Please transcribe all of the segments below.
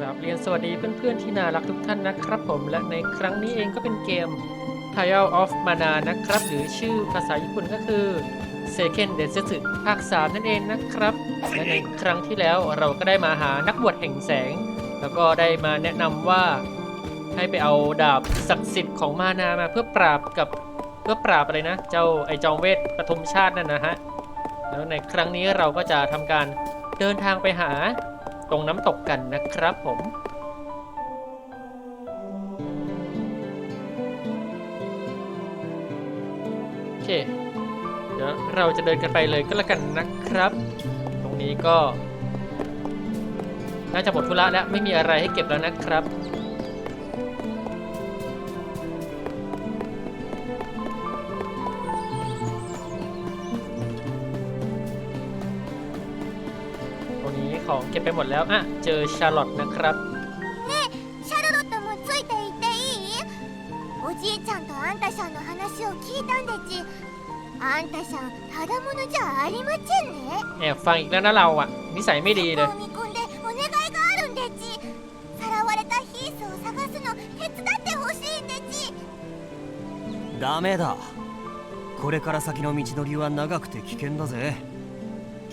ครับเรียนสวัสดีเพื่อนๆที่น่ารักทุกท่านนะครับผมและในครั้งนี้เองก็เป็นเกม Trial of Mana นะครับ หรือชื่อภาษาญี่ปุ่นก็คือ Seiken Densetsu ภาค 3 นั่นเองนะครับและในครั้งที่แล้วเราก็ได้มาหานักบวชแห่งแสง แล้วก็ได้มาแนะนำว่าให้ไปเอาดาบศักดิ์สิทธิ์ของมานามาเพื่อปราบกับเพื่อปราบอะไรนะ เจ้าไอจอมเวทปฐมชาตินั่นนะฮะแล้วในครั้งนี้เราก็จะทำการเดินทางไปหา รงน้ำตกกันนะครับผมโอเคเดี๋ยวเราจะเดินกันไปเลยก็แล้วกันนะครับ ตรงนี้ก็ น่าจะหมดธุระแล้วไม่มีอะไรให้เก็บแล้วนะครับ ของเก็บไปหมดแล้วอ่ะเจอชาร์ลอตนะครับ シャルロットもついていっていいおじいちゃんとあんたさんの話を聞いたんでちあんたさんただものじゃありませんね แอบฟังอีกแล้วนะเราอ่ะ นิสัยไม่ดีเลย を見込んでお願いがあるんでちさらわれたヒースを探すの手伝ってほしいんでちダメだこれから先の道のりは長くて危険だぜ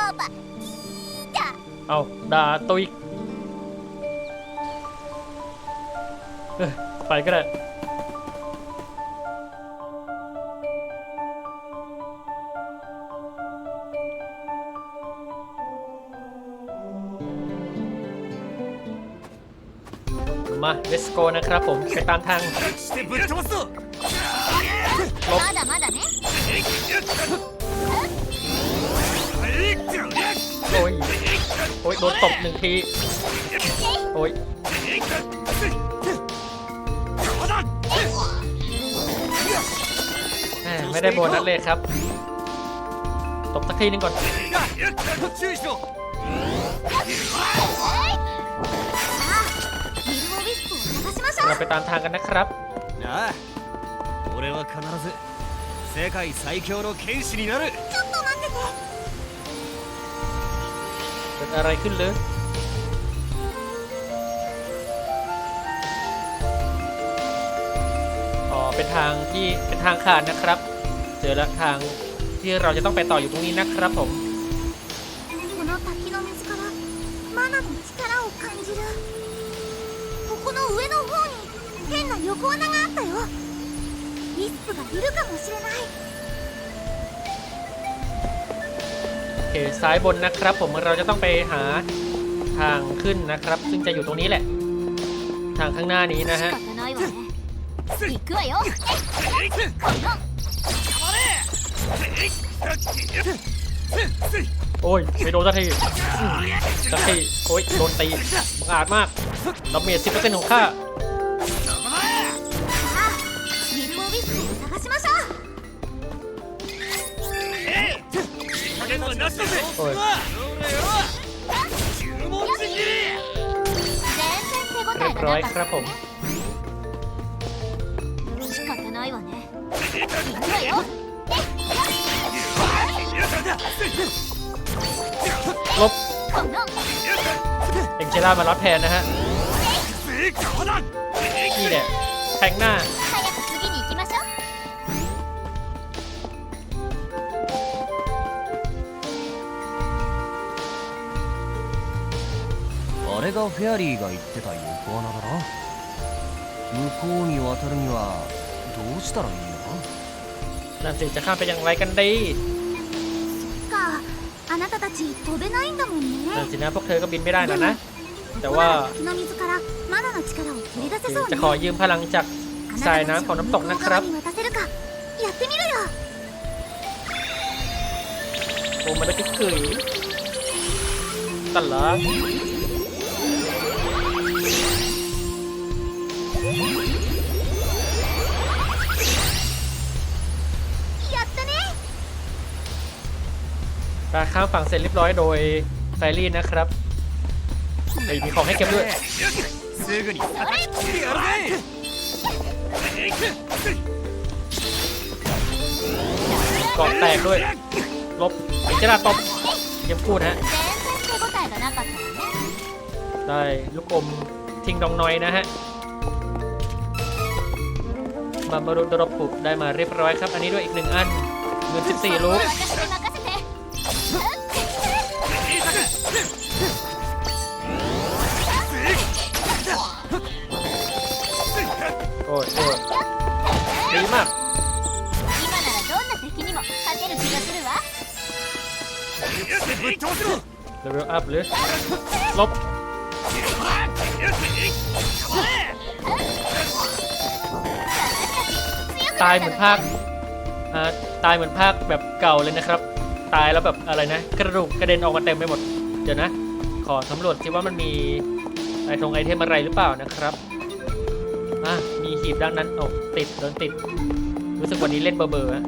カバいいだ เอาด่าตุยเอ้ยไปก็ได้ มาเลสโกนะครับผม ไปตามทาง してぶっ飛ばすぞまだまだね โอ้ย โอ้ย โดนตบหนึ่งที โอ้ยแหม่ไม่ได้โบนัสเลยครับ ตบสักทีหนึงก่อน 注意しろミルモビスクを探しましょう เราไปตามทางกันนะครับ なあ俺は必ず世界最強の剣士になるちょっと待ってて เ กิดอะไรขึ้นเลยอ๋อ เป็นทางที่เป็นทางขาดนะครับ เจอแล้วทางที่เราจะต้องไปต่ออยู่ตรงนี้นะครับผม この滝の水からマナの力を感じるここの上の方に変な横穴があったよリスプがいるかもしれない เคซ้ายบนนะครับ ผมเราจะต้องไปหาทางขึ้นนะครับ ซึ่งจะอยู่ตรงนี้แหละ ทางข้างหน้านี้นะฮะโอ้ยไม่โดนสักทีสักทีโอ้ยโดนตีอาจมากเราเมียสิบเปอร์เซ็นต์ของข้า なしだぜおい注文ちぎり全然手応 เรีย え บ が ร้อย な ค か รั っ บผม た仕方ないわね行くわよ ลบ この เอ็งเชล่ามารับแทนนะฮะ 成果はな นี่แหละแทงหน้า れがフェアリーが言ってた横穴だろ向こうに渡るにはどうしたらいいの นั่นสิจะข้ามไปอย่างไรกันดี かあなたたち飛べないんだもんね นั่นสินะพวกเธอก็บินไม่ได้นะนะ แต่ว่า 滝の水からマナの力を取り出せそう จะ ね ขอยืมพลังจาก สายน้ำของน้ำตกนะครับ 向こう側に渡せるかやってみるよ โอ้มันไม่ติดขืยตันละ มาข้ามฝั่งเสร็จเรียบร้อยโดยไซรีนนะครับไอมีของให้เก็บด้วยเกาะแตกด้วยลบไอเจ้าตบเย็บพูดฮะได้ลูกอมทิ้งดองน้อยนะฮะมาบรุดรบปุบได้มาเรียบร้อยครับ อันนี้ด้วยอีกหนึ่งอันเงิน14 ลูก อ้ยโอ้ยดีมากเลเวลอัพหรือลบตายเหมือนภาคตายเหมือนภาคแบบเก่าเลยนะครับ ตายแล้วแบบอะไรนะ กระดูกกระเด็นออกมาเต็มไปหมด เดี๋ยวนะ ขอสำรวจที่ว่ามันมีไอทงไอเทมอะไรหรือเปล่านะครับอะ ถีบดังนั้นโอ้ติดโดนติด รู้สึกวันนี้เล่นเบอร์เบอร์ฮะ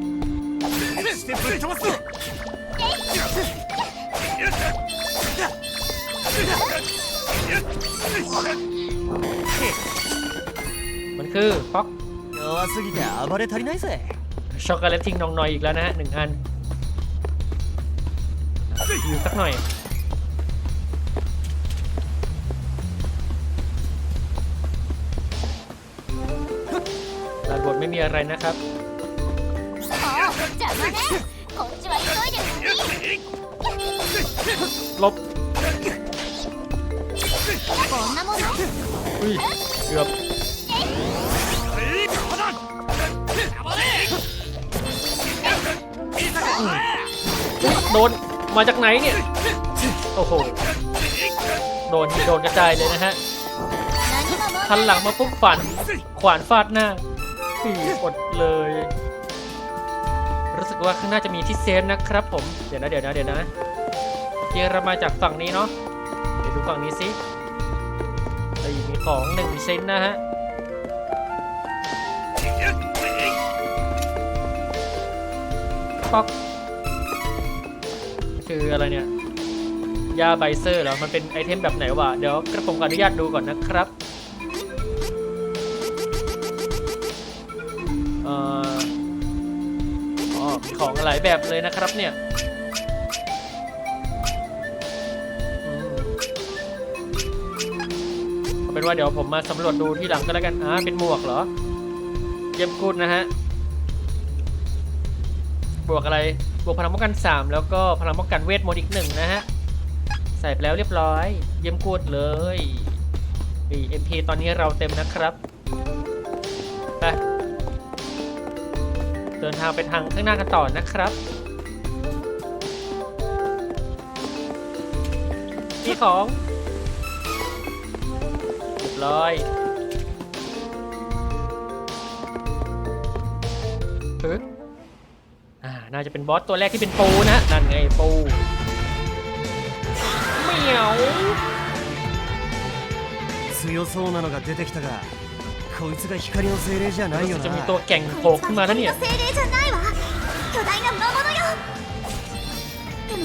มันคือฟ็อกช็อกโกแลตทิ้งน้องน้อยอีกแล้วนะฮะหนึ่งอันอยู่สักหน่อย ไม่มีอะไรนะครับลบเกือบโดนมาจากไหนเนี่ย โอ้โห โดนโดนกระจายเลยนะฮะทันหลังมาปุ๊บฝันขวานฟาดหน้า ปีอดเลย รู้สึกว่าข้างหน้าจะมีที่เซฟนะครับผม เดี๋ยวนะเดี๋ยวนะเดี๋ยวนะเคเรามาจากฝั่งนี้เนาะ เดี๋ยวดูฝั่งนี้สิไอ้ยมีของหนึ่งชิ้นนะฮะป๊อก คืออะไรเนี่ย ยาไบเซอร์เหรอ มันเป็นไอเทมแบบไหนวะ เดี๋ยวกระผมขออนุญาตดูก่อนนะครับ หลายแบบเลยนะครับเนี่ยเป็นว่าเดี๋ยวผมมาสำรวจดูที่หลังก็แล้วกันอ่าเป็นหมวกเหรอ เยี่ยมกูดนะฮะ บวกอะไร บวกพลังป้องกัน 3 แล้วก็พลังป้องกันเวทมนต์อีกหนึ่งนะฮะ ใส่ไปแล้วเรียบร้อย เยี่ยมกูดเลยอีเอ็มพีตอนนี้เราเต็มนะครับ เดินทางไปทางข้างหน้ากันต่อนะครับนี่ของเรียบร้อยปึ๊บอ่า น่าจะเป็นบอสตัวแรกที่เป็นปูนะ นั่นไงปูเหมียว 強そうなのが出てきたが こいつが光の精霊じゃないよ จะมี な ตัวแก่งโผล่ขึ้นมาแล้วเนี่ย 精霊じゃないわ巨大な魔物よでも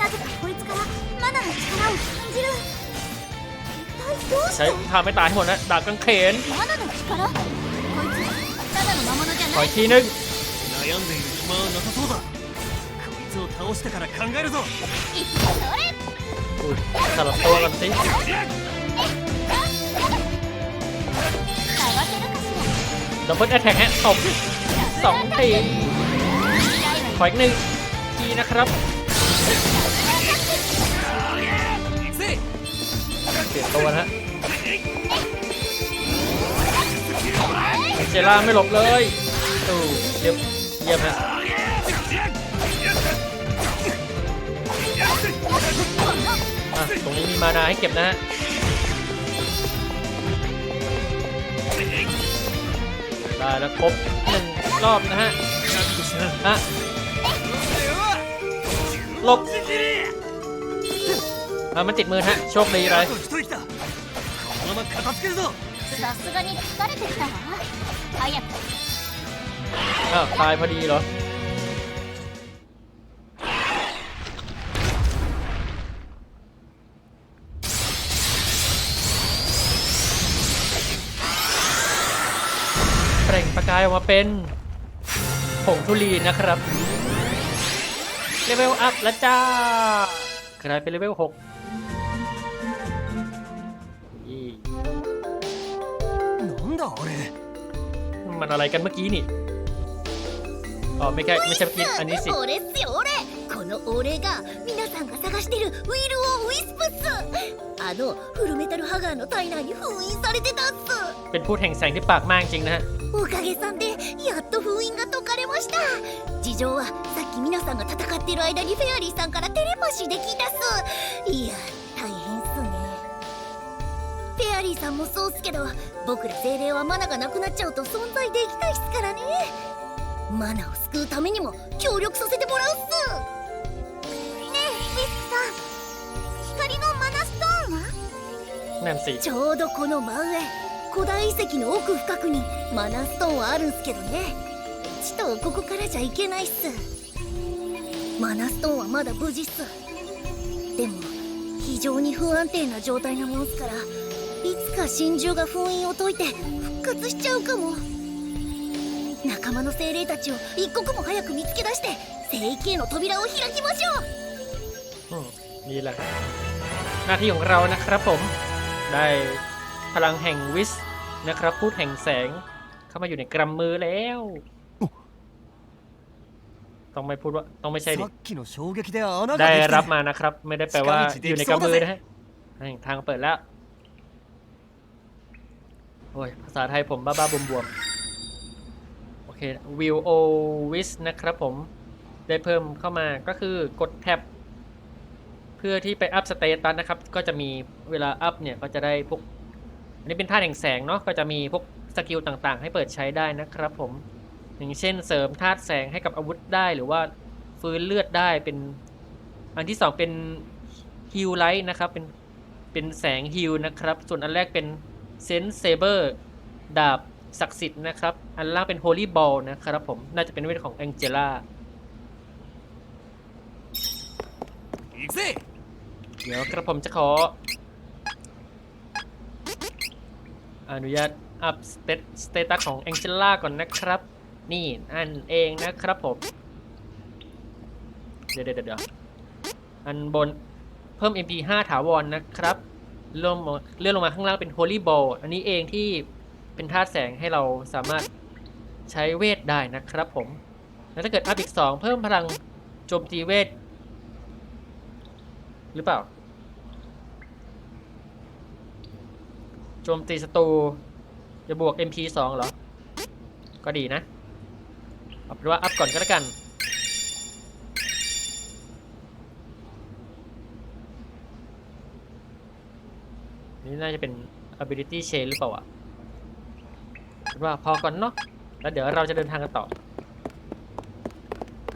なぜかこいつからマナの力を感じる一体どうし ใช้พาไม่ตายให้หมดนะ ดาบกางเขน マナの力こいつただの魔物じゃ ขอ ない อีกทีนึง 悩んでいる暇はなさそうだこいつを倒してから考えるぞいそれ อุ้ยสลับตัวกันสิ かわせるかし ดับเบิลแอทแทกฮะตบสองทีขออีกหนึ่งทีนะครับเปลี่ยนตัวนะฮะเจล่าไม่หลบเลยตู้เยี่ยมเยี่ยมฮะตรงนี้มีมานาให้เก็บนะฮะ ตายแล้วครบหนึ่งรอบนะฮะฮะหลบอามันติดมือฮะ โชคดีเลยอ้ตายพอดีเหรอ ปล่งประกายออกมาเป็นผงทุลีนะครับ เลเวลอัพแล้วจ้ากลายเป็นเลเวล6อี なんだあれ มันอะไรกันเมื่อกี้นี่ อ๋อไม่ใช่ไม่ใช่เมื่อกี้อันนี้สิ 俺っすよ俺この俺が皆さんが探してるウィル・オー・ウィスプっすあのフルメタルハガーの体内に封印されてたっす เป็นพูดแห่งแสงที่ปากมากจริงนะฮะ おかげさんでやっと封印が解かれました事情はさっき皆さんが戦ってる間にフェアリーさんからテレパシーで聞いたそすいや大変っすね。フェアリーさんもそうっすけど僕ら精霊はマナがなくなっちゃうと存在できないっすからね。マナを救うためにも協力させてもらうっすねえリスさん光のマナストーンはちょうどこの真上。古代遺跡の奥深くにマナーストーンはあるんすけどねちとここからじゃいけないっすマナーストーンはまだ無事っすでも非常に不安定な状態なもんすからいつか真珠が封印を解いて復活しちゃうかも仲間の精霊たちを一刻も早く見つけ出して聖域への扉を開きましょう อืมนี่แหละหน้าที่ของเรานะครับผม ได้ พลังแห่งวิสนะครับพูดแห่งแสงเข้ามาอยู่ในกำมือแล้ว ต้องไม่พูดว่าต้องไม่ใช่ดิได้รับมานะครับ ไม่ได้แปลว่าอยู่ในกำมือนะฮะทางเปิดแล้วโอ้ยภาษาไทยผมบ้าบ้าบวมๆโอเควิวโอวิสนะครับผมได้เพิ่มเข้ามาก็คือกดแท็บเพื่อที่ไปอัพสเตตัสนะครับ ก็จะมีเวลาอัพเนี่ย ก็จะได้พวก อันนี้เป็นธาตุแห่งแสงเนาะก็จะมีพวกสกิลต่างๆ ให้เปิดใช้ได้นะครับผม อย่างเช่นเสริมธาตุแสงให้กับอาวุธได้หรือว่าฟื้นเลือดได้เป็น อันที่ 2 เป็นฮิลไลท์นะครับเป็นเป็นแสงฮิลนะครับ ส่วนอันแรกเป็นเซนเซเบอร์ดาบศักดิ์สิทธิ์นะครับ อันล่างเป็นโฮลี่บอลนะครับผมน่าจะเป็นเวทของแองเจล่าเดี๋ยวกระผมจะขอ อนุญาตอัพสเตสเตตัสของแองเจล่าก่อนนะครับ นี่อันเองนะครับผม เดี๋ยวเดี๋ยวเดี๋ยวอันบนเพิ่ม MP5 ถาวรนะครับเลื่อนลงมาเลื่อนลงมาข้างล่างเป็น Holy Ball อันนี้เองที่เป็นธาตุแสงให้เราสามารถใช้เวทได้นะครับผม แล้วถ้าเกิดอัพอีก 2 เพิ่มพลังโจมตีเวท หรือเปล่า โจมตีศัตรูจะบวก MP 2เหรอ ก็ดีนะเอาเป็นว่าอัพก่อนก็แล้วกัน นี่น่าจะเป็น ability chain หรือเปล่าวะว่าพอก่อนเนาะ แล้วเดี๋ยวเราจะเดินทางกันต่อ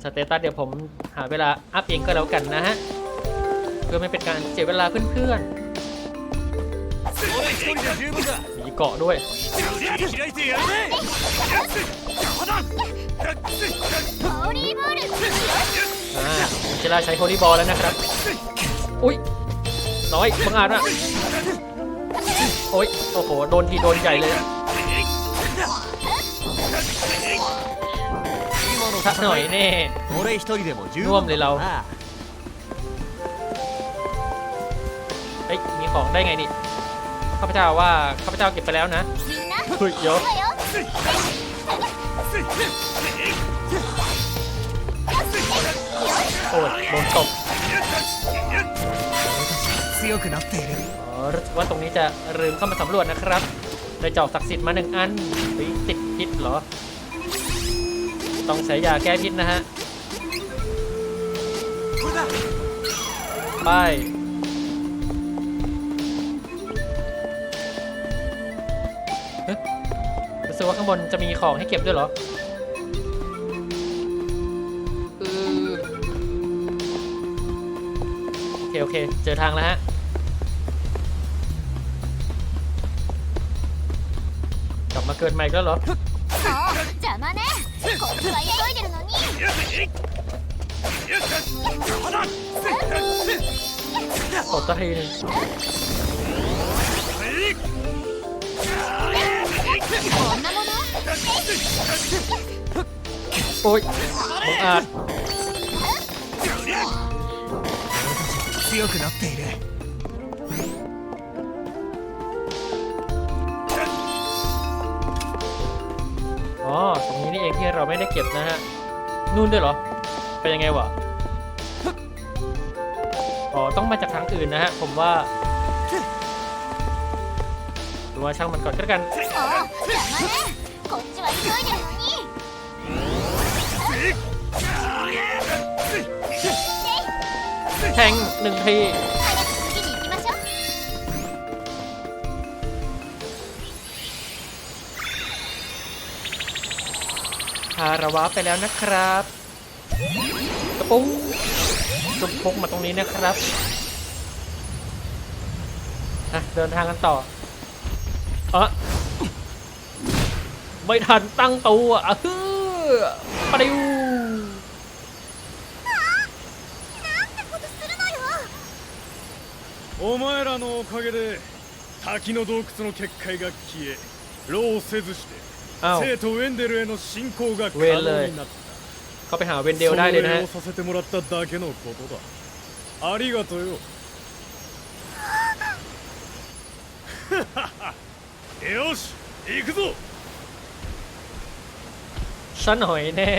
สเตตัสเดี๋ยวผมหาเวลาอัพเองก็แล้วกันนะฮะ เพื่อไม่เป็นการเสียเวลาเพื่อนๆ มีเกาะด้วยเจลาใช้โคลีบอลแล้วนะครับ อุ้ยน้อยบังอาจอะโอ้ยโอ้โห โดนทีโดนใหญ่เลยสักหน่อยแน่ร่วมเลยเราเฮ้ยมีของได้ไงนี่ ข้าพเจ้าว่าข้าพเจ้าเก็บไปแล้วนะคุยเยอะโอ้ยโดนตบรู้สึกว่าตรงนี้จะลืมเข้ามาสำรวจนะครับได้จาะศักดิ์สิทธิ์มาหนึ่งอันติดพิษเหรอ ต้องใช้ยาแก้พิษนะฮะไป คืว่าข้างบนจะมีของให้เก็บด้วยเหรอโอเคโอเค เจอทางแล้วฮะ กลับมาเกิดใหม่ก็เหรอตบตะทีนึ โอ้ยบังอาจ 強くなっている อ๋อ ตรงนี้นี่เองที่เราไม่ได้เก็บนะฮะ นู่นด้วยเหรอ เป็นยังไงวะ อ๋อ ต้องมาจากทางอื่นนะฮะ ผมว่าห รือว่าช่างมันก่อนก็แล้วกัน あ邪魔ねこっちは急いでるのに แทงหนึ่งที 早く次に行きましょう พาระวะไปแล้วนะครับกระปุ้งจุกพกมาตรงนี้นะครับอ่ะเดินทางกันต่อ ไม่ทันตั้งตัวอ่ะฮือปลิว なんてことするのよお前らのおかげで滝の洞窟の結界が消え労せずして อ้าว 生徒ウェンデルへの進行が可ウェンレイ能になった เข้าไปหาเวนเดลได้เลยนะ そ ฮะ れをさせてもらっただけのことだありがとうよよし行くぞ ซะหน่อยแน่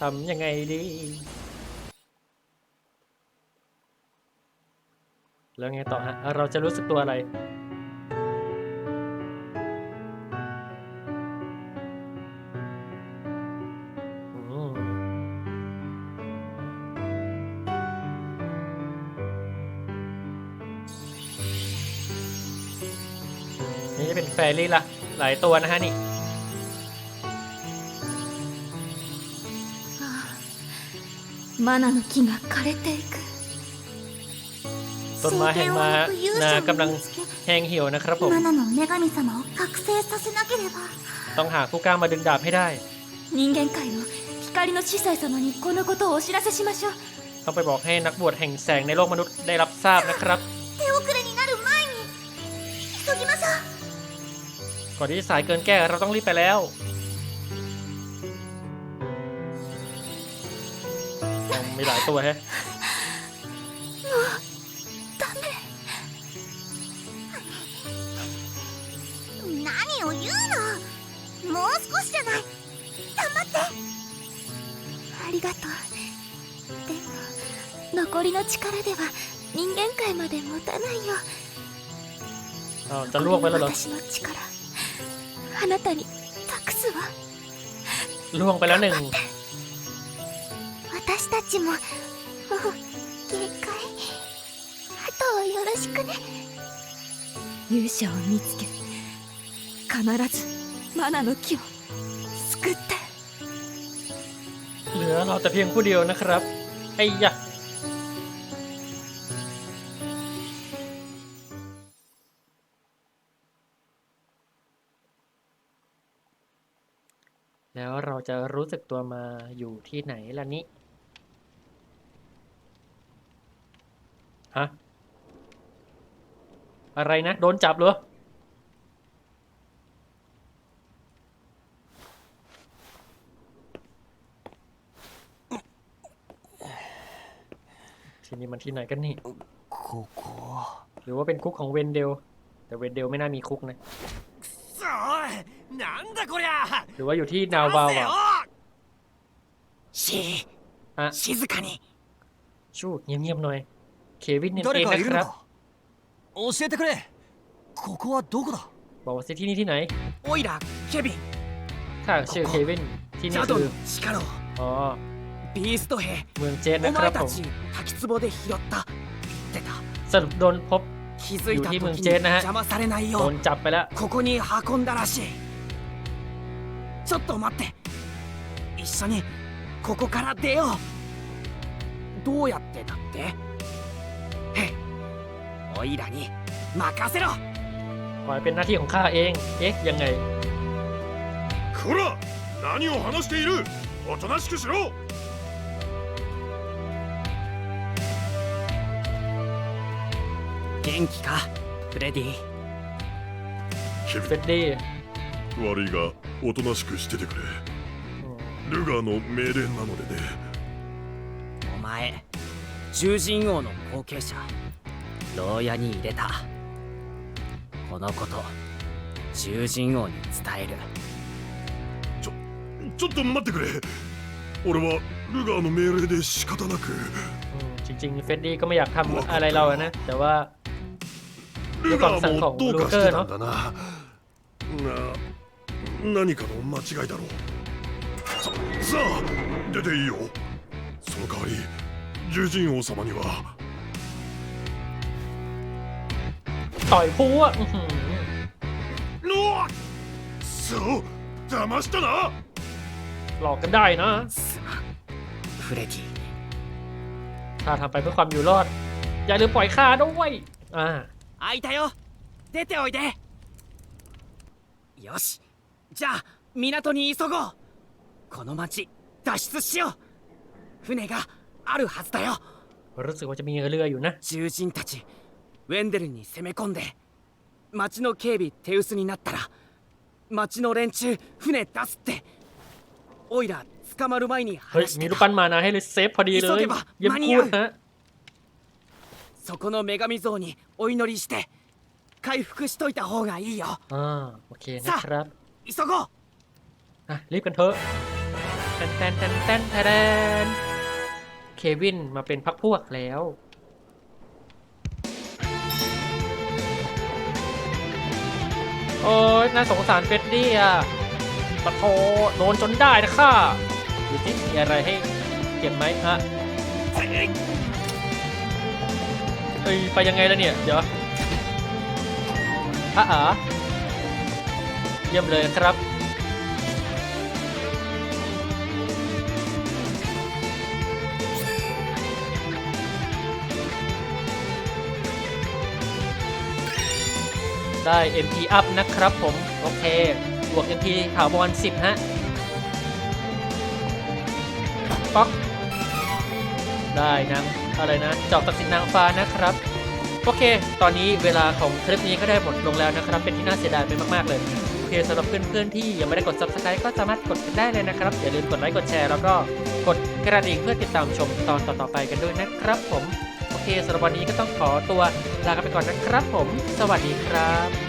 ทำยังไงดี แล้วไงต่อฮะ เราจะรู้สึกตัวอะไรนี่จะเป็นแฟรี่ละ หลายตัวนะฮะนี่ マナの木が枯れていく ต้นไม้แห่งมานากำลังแห้งเหี่ยวนะครับผม マナの女神様を覚醒させなければ ต้องหาคู่กล้ามาดึงดาบให้ได้ 人間界の光の司祭様にこのことをお知らせしましょう ต้องไปบอกให้นักบวชแห่งแสงในโลกมนุษย์ได้รับทราบนะครับ อนที่จะสายเกินแก้เราต้องรีบไปแล้วยังมีหลายตัวแฮะ ダメ何を言うのもう少しじゃない頑張ってありがとうでも残りの力では人間界まで持たないよ อ้าวจะล่วงไปแล้วเหรอ 私の力 あなたに託すわ ล่วงไปแล้วหนึ่ง 私たちももう限界あとはよろしくね勇者を見つけ必ずマナの木を救って เหลือเราแต่เพียงผู้เดียวนะครับไอ้ยะ แล้วเราจะรู้สึกตัวมาอยู่ที่ไหนล่ะนี่ฮะ อะไรนะ โดนจับเหรอ ที่นี่มันที่ไหนกันนี่ คุกหรือว่าเป็นคุกของเวนเดล แต่เวนเดลไม่น่ามีคุกนะ だこりゃ หรือว่าอยู่ที่นาวาวอ่ะ し อ่ะ 静かに ชูเงียบๆหน่อย เควินเนี่ย 誰 เอง か นะ いる ค の รับ か教えてくれここはどこだ บอกว่าสิที่นี่ที่ไหน オイラケビン ข้าชื่อเควิน ที่นี่ ジャド คือ ン力を อ๋อ ビースト兵 เมืองเจน お นะครับ 前 ผ た ม ち滝壺で拾った言ってた สรุปโดนพบ 気づいた時อยู่ที่เมือง に เจนนะฮะ 邪魔されない โด よ นจับไปแล้ว ここに運んだらしい ちょっと待って。一緒にここから出よう。どうやってだって？へっおいらに任せろ。ปล่อยเป็นหน้าที่ขอこら何を話している？おとなしくしろ。元気かフレディ？フレディ。悪いがおとなしくしててくれ อืม ルガーの命令なのでねお前獣人王の後継者牢屋に入れたこのこと獣人王に伝えるちょちょっと待ってくれ俺はルガーの命令で仕方なく อืมจริงๆเฟรดดี้ก็ไม่อยากทำอะไรเราอะนะ แต่ว่า ルガーもどうかしてたんだなな 何かの間違いだろうささあ出ていいよその代わり獣人王様には ต่อยพัวอื้อหือ うわそう騙したな หลอกกันได้นะ すまんフレディ ถ้าทำไปเพื่อความอยู่รอด อย่าลืมปล่อยข้าด้วยอ่า 開いたよ出ておいでよし じゃあ港に急ごうこの町脱出しよう船があるはずだよ รู้สึกว่าจะมีเรืออยู่นะ 獣人たちウェンデルに攻め込んで町の警備手薄になったら町の連中船出すってオイラ捕まる前に เฮ้ย 話し มี て รูป た ปั้นมานะให้เลยเซฟพอดีเลย 急げば เยี่ยม 間に พู 合 ด う ฮะ そこの女神像にお祈りして回復しといた方がいいよ อ่าโอเคนะครับ อิซาโกะนะรีบกันเถอะแตนแตนแตนแตนนเควินมาเป็นพักพวกแล้ว โอ้ยน่าสงสารเฟดดี้อะปะโทโดนจนได้นะค่ะดูที่มีอะไรให้เก็บไหมฮะเอ้ยไปยังไงแล้วเนี่ย เดี๋ยวฮะอ๋อ ยี่ยมเลยครับ ได้ MP up นะครับผม โอเค บวก MP ถาวร10 ฮะ ป๊อก ได้นางอะไรนะ จอบตัดสินนางฟ้านะครับโอเค ตอนนี้เวลาของคลิปนี้ก็ได้หมดลงแล้วนะครับ เป็นที่น่าเสียดายไปมาก ๆ เลย สำหรับเพื่อนๆที่ยังไม่ได้กด subscribe ก็สามารถกดกันได้เลยนะครับ อย่าลืมกดไลค์กดแชร์แล้วก็กดกระดิ่งเพื่อติดตามชมตอนต่อๆไปกันด้วยนะครับผม โอเคสำหรับวันนี้ก็ต้องขอตัวลากันไปก่อนนะครับผม สวัสดีครับ